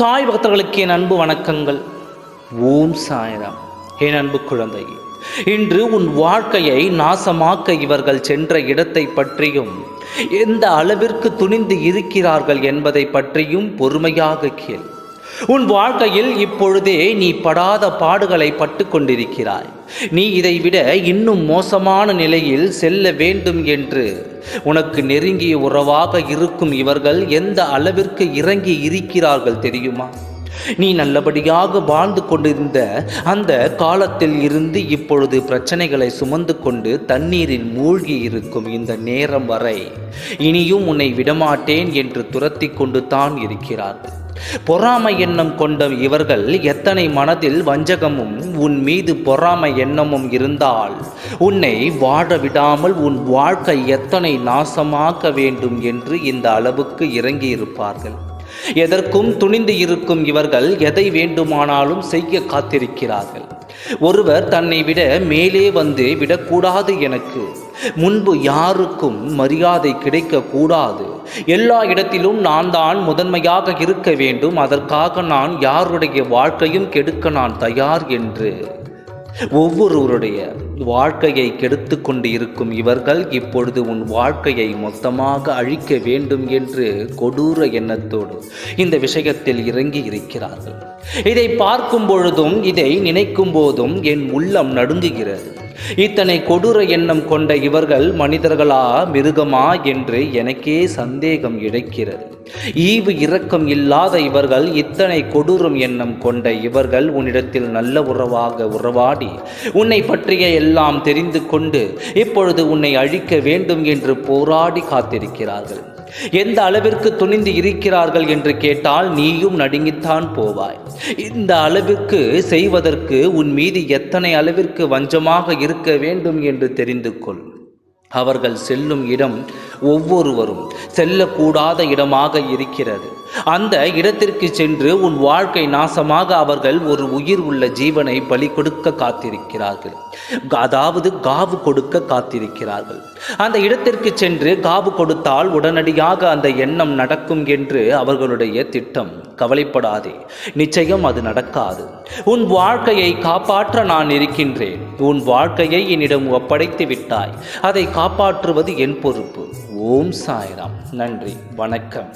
சாய் பக்தர்களுக்கு என் அன்பு வணக்கங்கள். ஓம் சாய்ராம். என் அன்பு குழந்தை இன்று உன் வாழ்க்கையை நாசமாக்க இவர்கள் சென்ற இடத்தை பற்றியும் எந்த அளவிற்கு துணிந்து இருக்கிறார்கள் என்பதை பற்றியும் பொறுமையாக கேள். உன் வாழ்க்கையில் இப்பொழுதே நீ படாத பாடுகளை பட்டு கொண்டிருக்கிறாய் நீ இதைவிட இன்னும் மோசமான நிலையில் செல்ல வேண்டும் என்று உனக்கு நெருங்கிய உறவாக இருக்கும் இவர்கள் எந்த அளவிற்கு இறங்கி இருக்கிறார்கள் தெரியுமா? நீ நல்லபடியாக வாழ்ந்து கொண்டிருந்த அந்த காலத்தில் இருந்து இப்பொழுது பிரச்சனைகளை சுமந்து கொண்டு தண்ணீரில் மூழ்கி இருக்கும் இந்த நேரம் வரை இனியும் உன்னை விடமாட்டேன் என்று துரத்தி கொண்டு தான் இருக்கிறார்கள். பொறாமை எண்ணம் கொண்ட இவர்கள் எத்தனை மனதில் வஞ்சகமும் உன் மீது பொறாமை எண்ணமும் இருந்தால் உன்னை வாழ விடாமல் உன் வாழ்க்கை எத்தனை நாசமாக்க வேண்டும் என்று இந்த அளவுக்கு இறங்கி இருப்பார்கள் எதற்கும் துணிந்து இருக்கும் இவர்கள் எதை வேண்டுமானாலும் செய்ய காத்திருக்கிறார்கள். ஒருவர் தன்னை விட மேலே வந்து விடக்கூடாது எனக்கு. முன்பு யாருக்கும் மரியாதை கிடைக்க கூடாது எல்லா இடத்திலும் நான் தான் முதன்மையாக இருக்க வேண்டும். அதற்காக நான் யாருடைய வாழ்க்கையும் கெடுக்க நான் தயார் என்று. ஒவ்வொருவருடைய வாழ்க்கையை கெடுத்து கொண்டு இருக்கும் இவர்கள் இப்பொழுது உன் வாழ்க்கையை மொத்தமாக அழிக்க வேண்டும் என்று கொடூர எண்ணத்தோடு இந்த விஷயத்தில் இறங்கி இருக்கிறார்கள். இதை பார்க்கும் பொழுதும் இதை நினைக்கும் போதும் என் உள்ளம் நடுங்குகிறது. இத்தனை கொடூர எண்ணம் கொண்ட இவர்கள் மனிதர்களா மிருகமா என்று எனக்கே சந்தேகம் இழைக்கிறது. ஈவு இரக்கம் இல்லாத இவர்கள் இத்தனை கொடூரம் எண்ணம் கொண்ட இவர்கள் உன்னிடத்தில் நல்ல உறவாக உறவாடி உன்னை பற்றிய எல்லாம் தெரிந்து கொண்டு இப்பொழுது உன்னை அழிக்க வேண்டும் என்று போராடி காத்திருக்கிறார்கள். எந்த அளவிற்கு துணிந்து இருக்கிறார்கள் என்று கேட்டால் நீயும் நடுங்கித்தான் போவாய். இந்த அளவிற்கு செய்வதற்கு உன் மீது எத்தனை அளவிற்கு வஞ்சமாக இருக்க வேண்டும் என்று தெரிந்து கொள். அவர்கள் செல்லும் இடம் ஒவ்வொருவரும் செல்லக்கூடாத இடமாக இருக்கிறது. அந்த இடத்திற்கு சென்று உன் வாழ்க்கை நாசமாக அவர்கள் ஒரு உயிர் உள்ள ஜீவனை பலி கொடுக்க காத்திருக்கிறார்கள். அதாவது காவு கொடுக்க காத்திருக்கிறார்கள். அந்த இடத்திற்கு சென்று காவு கொடுத்தால் உடனடியாக அந்த எண்ணம் நடக்கும் என்று அவர்களுடைய திட்டம். கவலைப்படாதே நிச்சயம் அது நடக்காது. உன் வாழ்க்கையை காப்பாற்ற நான் இருக்கின்றேன். உன் வாழ்க்கையை என்னிடம் ஒப்படைத்து விட்டாய். அதை காப்பாற்றுவது என் பொறுப்பு. ஓம் சாய்ராம். நன்றி. வணக்கம்.